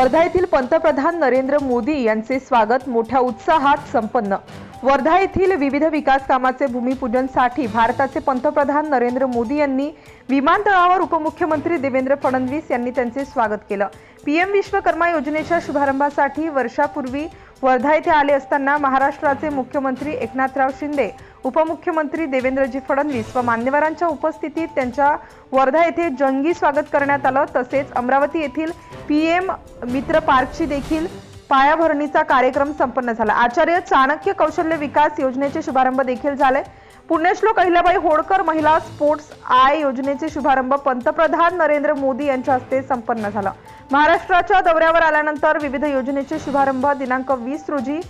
वर्धा येथील पंतप्रधान नरेंद्र मोदी यांचे स्वागत मोठ्या उत्साहात संपन्न. वर्धा येथील विविध विकास कामाचे भूमिपूजनसाठी भारताचे पंतप्रधान नरेंद्र मोदी यांनी विमानतळावर उपमुख्यमंत्री देवेंद्र फडणवीस यांनी त्यांचे स्वागत केलं. पीएम विश्वकर्मा योजनेच्या शुभारंभासाठी वर्षापूर्वी वर्धा येथे आले असताना महाराष्ट्राचे मुख्यमंत्री एकनाथराव शिंदे उपमुख्यमंत्री देवेंद्रजी फडणवीस व मान्यवरांच्या उपस्थितीत त्यांच्या वर्धा येथे जंगी स्वागत करण्यात आलं. तसेच अमरावती येथील पीएम मित्र पार्कची देखील पायाभरणीचा कार्यक्रम संपन्न झाला. आचार्य चाणक्य कौशल्य विकास योजनेचे शुभारंभ देखील झाले. पुण्यश्लोक अहिल्याबाई होळकर महिला स्पोर्ट्स आय योजनेचे शुभारंभ पंतप्रधान नरेंद्र मोदी यांच्या हस्ते संपन्न झाला. महाराष्ट्राच्या दौऱ्यावर आल्यानंतर विविध योजनेचे शुभारंभ दिनांक वीस रोजी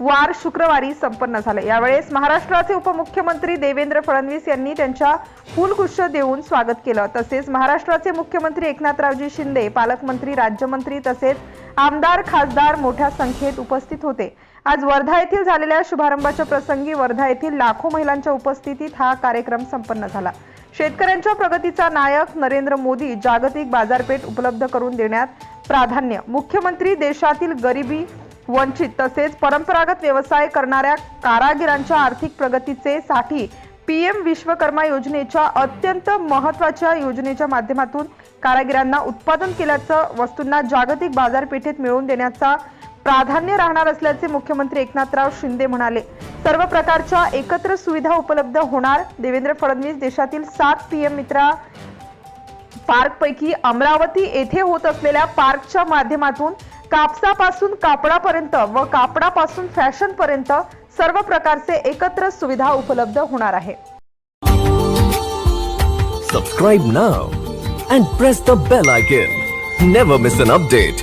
वार शुक्रवारी संपन्न झाले. यावेळेस महाराष्ट्राचे उपमुख्यमंत्री देवेंद्र फडणवीस यांनी त्यांच्या फुलगुच्छ देऊन स्वागत केलं. तसेच महाराष्ट्राचे मुख्यमंत्री एकनाथरावजी शिंदे पालकमंत्री राज्यमंत्री तसेच आमदार खासदार मोठ्या संख्येत उपस्थित होते. आज वर्धा येथील झालेल्या शुभारंभाच्या प्रसंगी वर्धा येथील लाखो महिलांच्या उपस्थितीत हा कार्यक्रम संपन्न झाला. शेतकऱ्यांच्या प्रगतीचा नायक नरेंद्र मोदी जागतिक बाजारपेठ उपलब्ध करून देण्यात प्राधान्य. मुख्यमंत्री देशातील गरिबी वंचित. तसेच परंपरागत व्यवसाय करणाऱ्या कारागिरांच्या आर्थिक प्रगतीचे साठी पीएम विश्वकर्मा योजनेच्या अत्यंत महत्त्वाच्या योजनेच्या माध्यमातून कारागिरांना उत्पादन केल्याचं वस्तूंना जागतिक बाजारपेठेत मिळवून देण्याचा प्राधान्य राहणार असल्याचे मुख्यमंत्री एकनाथराव शिंदे म्हणाले. सर्व प्रकारच्या एकत्र सुविधा उपलब्ध होणार. देवेंद्र फडणवीस देशातील सात पीएम मित्रा पार्कपैकी अमरावती येथे होत असलेल्या पार्कच्या माध्यमातून कापसापासून कापडापर्यंत व कापडापासून फॅशन पर्यंत सर्व प्रकारचे एकत्र सुविधा उपलब्ध होणार आहे. Subscribe now and press the bell icon never miss an update